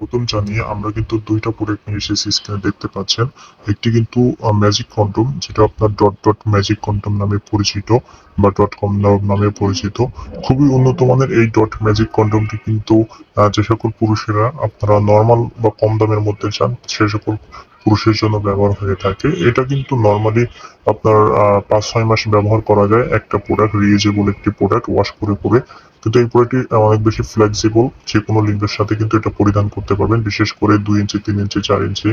প্রথম জানিয়ে আমরা কিন্তু দুইটা প্রোডাক্ট নিয়ে এসেছি স্ক্রিনে দেখতে পাচ্ছেন। একটি কিন্তু ম্যাজিক কন্ডম যেটা আপনার ডট ডট ম্যাজিক কন্ডম নামে পরিচিত বা ডট কম নামে পরিচিত। খুবই উন্নত মানের এই ডট ম্যাজিক কন্ডমটি কিন্তু যে সকল পুরুষেরা আপনারা নর্মাল বা কম দামের মধ্যে চান, সে সকল পুরুষের জন্য ব্যবহার হয়ে থাকে। এটা কিন্তু নর্মালি আপনার পাঁচ ছয় মাস ব্যবহার করা যায়। একটা প্রোডাক্ট রিউজেবল একটি প্রোডাক্ট ওয়াশ করে করে কিন্তু এই প্রোডাক্টটি অনেক বেশি ফ্লেক্সিবল যে কোনো লিঙ্গের সাথে কিন্তু এটা পরিধান করতে পারবেন, বিশেষ করে দুই ইঞ্চি, তিন ইঞ্চি, চার ইঞ্চি।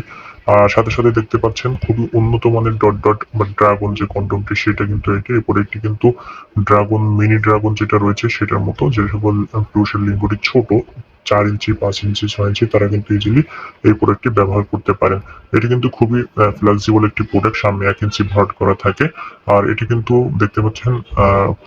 আর সাথে সাথে দেখতে পাচ্ছেন খুবই উন্নত মানের ডট ডট বা ড্রাগন যে কন্ডমটি সেটা কিন্তু এটি এই প্রোডাক্টটি কিন্তু ড্রাগন মিনি ড্রাগন যেটা রয়েছে, সেটার মতো, যে সকল পুরুষের লিঙ্গটি ছোট, চার ইঞ্চি, পাঁচ ইঞ্চি, ছয় ইঞ্চি, তারা কিন্তু ইজিলি এই প্রোডাক্টটি ব্যবহার করতে পারেন। এটি কিন্তু খুবই ফ্লেক্সিবল একটি প্রোডাক্ট সামনে এক ইঞ্চি ভরাট করা থাকে। আর এটি কিন্তু দেখতে পাচ্ছেন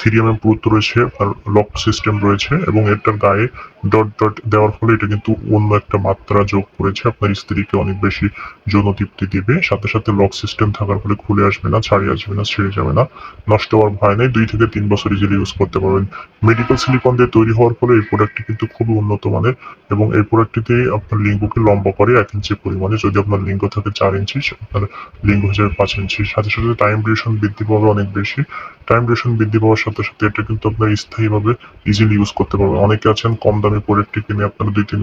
থ্রি এম এম পুরুত্ব রয়েছে আর লক সিস্টেম রয়েছে এবং এটার গায়ে ডট ডট দেওয়ার ফলে এটা কিন্তু অন্য একটা মাত্রা যোগ করেছে। আপনার স্ত্রীকে অনেক বেশি যৌন তৃপ্তি দিবে। সাথে সাথে লক সিস্টেম থাকার ফলে খুলে আসবে না, ছাড়িয়ে আসবে না, ছেড়ে যাবে না, নষ্ট হওয়ার ভয় নেই। দুই থেকে তিন বছর ইজিলি ইউজ করতে পারবেন। মেডিকেল সিলিকন দিয়ে তৈরি হওয়ার ফলে এই প্রোডাক্টটি কিন্তু খুবই উন্নত মানের এবং এই প্রোডাক্টটিতে আপনার লিঙ্গকে লম্বা করে এক ইঞ্চি পরিমাণে। যদি আপনার লিঙ্গ থাকে চার ইঞ্চি আপনার লিঙ্গ যাবে পাঁচ ইঞ্চি সাথে সাথে টাইম ডিউরেশন বৃদ্ধি পাবে অনেক বেশি। টাইম ডিউরেশন বৃদ্ধি পাওয়ার সাথে সাথে এটা কিন্তু আপনার স্থায়ীভাবে ইজিলি ইউজ করতে পারবেন। অনেকে আছেন কম দামি প্রোডাক্টটি কিনে আপনারা দুই, তিন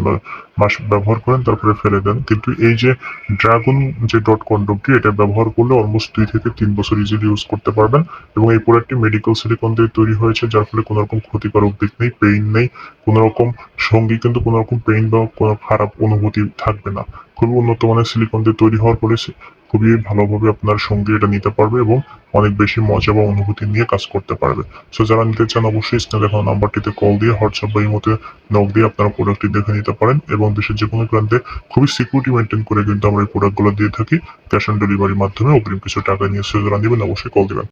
মাস ব্যবহার করেন, তারপরে ফেলে দেন। কিন্তু এই যে ড্রাগন যে ডট কন্ডমটি এটা ব্যবহার করলে অলমোস্ট দুই থেকে তিন বছর ইজিলি ইউজ করতে পারবেন এবং এই প্রোডাক্টটি মেডিকেল সিলিকন দিয়ে তৈরি হয়েছে, যার ফলে কোনো রকম ক্ষতিকারক দিক নেই পেইন নেই, কোনো রকম সঙ্গী কিন্তু কোনো রকম পেইন বা কোনো খারাপ অনুভূতি থাকবে না। খুবই উন্নত মানের সিলিকন দিয়ে তৈরি হওয়ার সে- খুবই ভালোভাবে আপনার সঙ্গে এটা নিতে পারবে এবং অনেক বেশি মজা বা অনুভূতি নিয়ে কাজ করতে পারবে। সো যারা নিতে চান অবশ্যই স্ক্রিনে দেখানো নাম্বারটিতে কল দিয়ে হোয়াটসঅ্যাপ বা ইমোতে নক দিয়ে আপনারা প্রোডাক্টটি দেখে নিতে পারেন এবং দেশের যে কোনো প্রান্তে খুবই সিকিউরিটি মেনটেন করে কিন্তু আমরা এই প্রোডাক্টগুলো দিয়ে থাকি ক্যাশ অন ডেলিভারির মাধ্যমে অগ্রিম কিছু টাকা নিয়ে। সো যারা নেবেন অবশ্যই কল দিবেন।